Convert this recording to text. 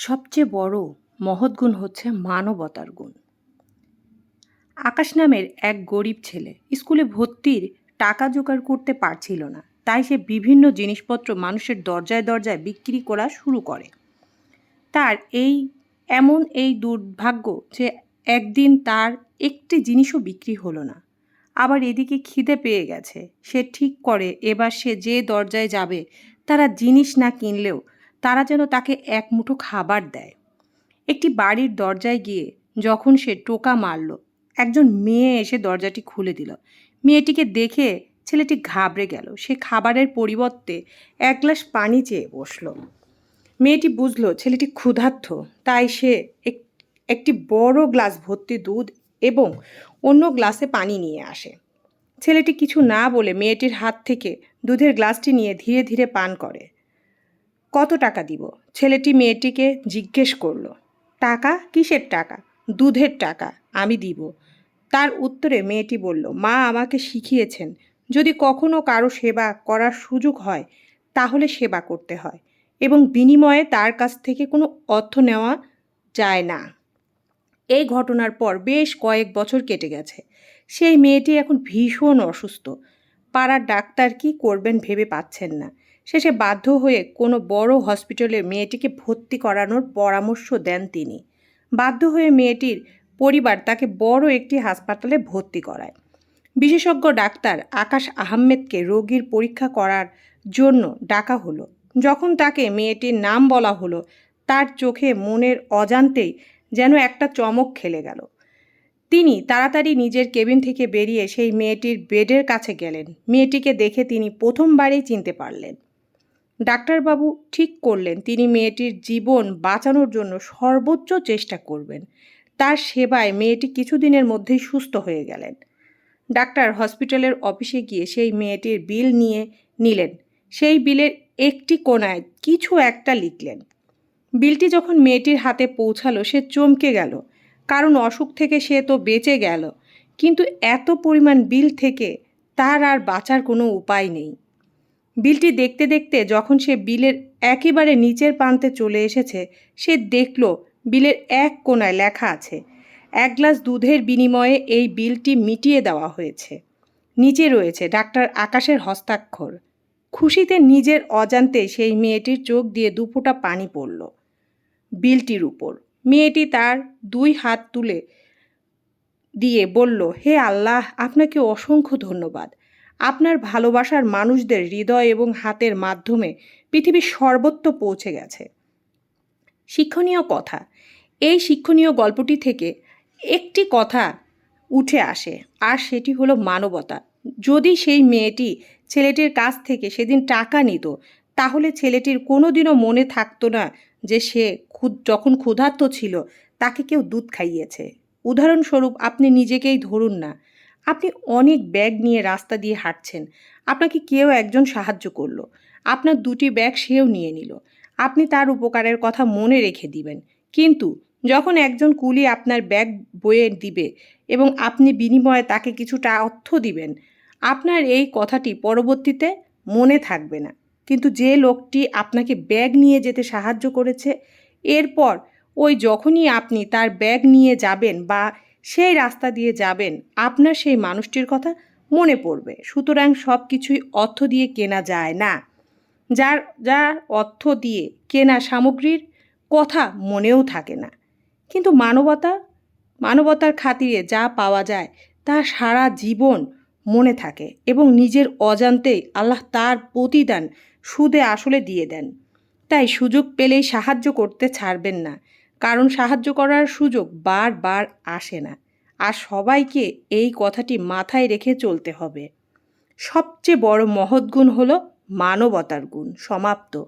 সবচেয়ে বড় মহৎ গুণ হচ্ছে মানবতার গুণ। আকাশ নামের এক গরিব ছেলে স্কুলে ভর্তির টাকা জোগাড় করতে পারছিল না, তাই সে বিভিন্ন জিনিসপত্র মানুষের দরজায় দরজায় বিক্রি করা শুরু করে। তার এই, এমন এই দুর্ভাগ্য যে একদিন তার একটি জিনিসও বিক্রি হলো না। আবার এদিকে খিদে পেয়ে গেছে, সে ঠিক করে এবার সে যে দরজায় যাবে, তারা জিনিস না কিনলেও তারা যেন তাকে এক মুঠো খাবার দেয়। একটি বাড়ির দরজায় গিয়ে যখন সে টোকা মারল, একজন মেয়ে এসে দরজাটি খুলে দিল। মেয়েটিকে দেখে ছেলেটি ঘাবড়ে গেল। সে খাবারের পরিবর্তে এক গ্লাস পানি চেয়ে বসল। মেয়েটি বুঝলো ছেলেটি ক্ষুধার্থ তাই সে এক- একটি বড় গ্লাস ভর্তি দুধ এবং অন্য গ্লাসে পানি নিয়ে আসে। ছেলেটি কিছু না বলে মেয়েটির হাত থেকে দুধের গ্লাসটি নিয়ে ধীরে ধীরে পান করে। কত টাকা দিব? ছেলেটি মেয়েটিকে জিজ্ঞেস করল, টাকা? কিসের টাকা? দুধের টাকা আমি দিব। তার উত্তরে মেয়েটি বলল, মা আমাকে শিখিয়েছেন, যদি কখনো কারও সেবা করার সুযোগ হয়, তাহলে সেবা করতে হয় এবং বিনিময়ে তার কাছ থেকে কোনো অর্থ নেওয়া যায় না। এই ঘটনার পর বেশ কয়েক বছর কেটে গেছে। সেই মেয়েটি এখন ভীষণ অসুস্থ। পাড়ার ডাক্তার কি করবেন ভেবে পাচ্ছেন না। শেষে বাধ্য হয়ে কোনো বড় হসপিটালে মেয়েটিকে ভর্তি করানোর পরামর্শ দেন তিনি। বাধ্য হয়ে মেয়েটির পরিবার তাকে বড় একটি হাসপাতালে ভর্তি করায়। বিশেষজ্ঞ ডাক্তার আকাশ আহমেদকে রোগীর পরীক্ষা করার জন্য ডাকা হলো। যখন তাকে মেয়েটির নাম বলা হলো, তার চোখে মনের অজান্তেই যেন একটা চমক খেলে গেল। তিনি তাড়াতাড়ি নিজের কেবিন থেকে বেরিয়ে সেই মেয়েটির বেডের কাছে গেলেন। মেয়েটিকে দেখে তিনি প্রথমবারেই চিনতে পারলেন। ডাক্তারবাবু ঠিক করলেন, তিনি মেয়েটির জীবন বাঁচানোর জন্য সর্বোচ্চ চেষ্টা করবেন। তার সেবায় মেয়েটি কিছুদিনের মধ্যেই সুস্থ হয়ে গেলেন। ডাক্তার হসপিটালের অফিসে গিয়ে সেই মেয়েটির বিল নিয়ে নিলেন। সেই বিলের একটি কোণায় কিছু একটা লিখলেন। বিলটি যখন মেয়েটির হাতে পৌঁছালো, সে চমকে গেল। কারণ অসুখ থেকে সে তো বেঁচে গেল। কিন্তু এত পরিমাণ বিল থেকে তার আর বাঁচার কোনো উপায় নেই। বিলটি দেখতে দেখতে যখন সে বিলের একেবারে নিচের প্রান্তে চলে এসেছে, সে দেখল বিলের এক কোণায় লেখা আছে, এক গ্লাস দুধের বিনিময়ে এই বিলটি মিটিয়ে দেওয়া হয়েছে। নিচে রয়েছে ডাক্তার আকাশের হস্তাক্ষর। খুশিতে নিজের অজান্তে সেই মেয়েটির চোখ দিয়ে দুফোঁটা পানি পড়ল বিলটির উপর। মেয়েটি তার দুই হাত তুলে দিয়ে বলল, হে আল্লাহ, আপনাকে অসংখ্য ধন্যবাদ। আপনার ভালোবাসার মানুষদের হৃদয় এবং হাতের মাধ্যমে পৃথিবীর সর্বত্র পৌঁছে গেছে। শিক্ষণীয় কথা, এই শিক্ষণীয় গল্পটি থেকে একটি কথা উঠে আসে, আর সেটি হলো মানবতা। যদি সেই মেয়েটি ছেলেটির কাছ থেকে সেদিন টাকা নিত, তাহলে ছেলেটির কোনো দিনও মনে থাকতো না যে সে ক্ষুদ যখন ক্ষুধার্ত ছিল, তাকে কেউ দুধ খাইয়েছে। উদাহরণস্বরূপ, আপনি নিজেকেই ধরুন না আপনি অনেক ব্যাগ নিয়ে রাস্তা দিয়ে হাঁটছেন। আপনাকে কেউ একজন সাহায্য করল। আপনার দুটি ব্যাগ সেও নিয়ে নিল। আপনি তার উপকারের কথা মনে রেখে দিবেন। কিন্তু যখন একজন কুলি আপনার ব্যাগ বয়ে দিবে এবং আপনি বিনিময়ে তাকে কিছুটা অর্থ দিবেন, আপনার এই কথাটি পরবর্তীতে মনে থাকবে না। কিন্তু যে লোকটি আপনাকে ব্যাগ নিয়ে যেতে সাহায্য করেছে, এরপর ওই যখনই আপনি তার ব্যাগ নিয়ে যাবেন বা সেই রাস্তা দিয়ে যাবেন, আপনার সেই মানুষটির কথা মনে পড়বে। সুতরাং সব কিছুই অর্থ দিয়ে কেনা যায় না। যার যার অর্থ দিয়ে কেনা সামগ্রীর কথা মনেও থাকে না। কিন্তু মানবতা, মানবতার খাতিরে যা পাওয়া যায় তা সারা জীবন মনে থাকে এবং নিজের অজান্তেই আল্লাহ তার প্রতিদান সুদে আসলে দিয়ে দেন। তাই সুযোগ পেলেই সাহায্য করতে ছাড়বেন না। কারণ সাহায্য করার সুযোগ বারবার আসে না। আর সবাইকে এই কথাটি মাথায় রেখে চলতে হবে। সবচেয়ে বড় মহৎ গুণ হলো মানবতার গুণ, সমাপ্ত।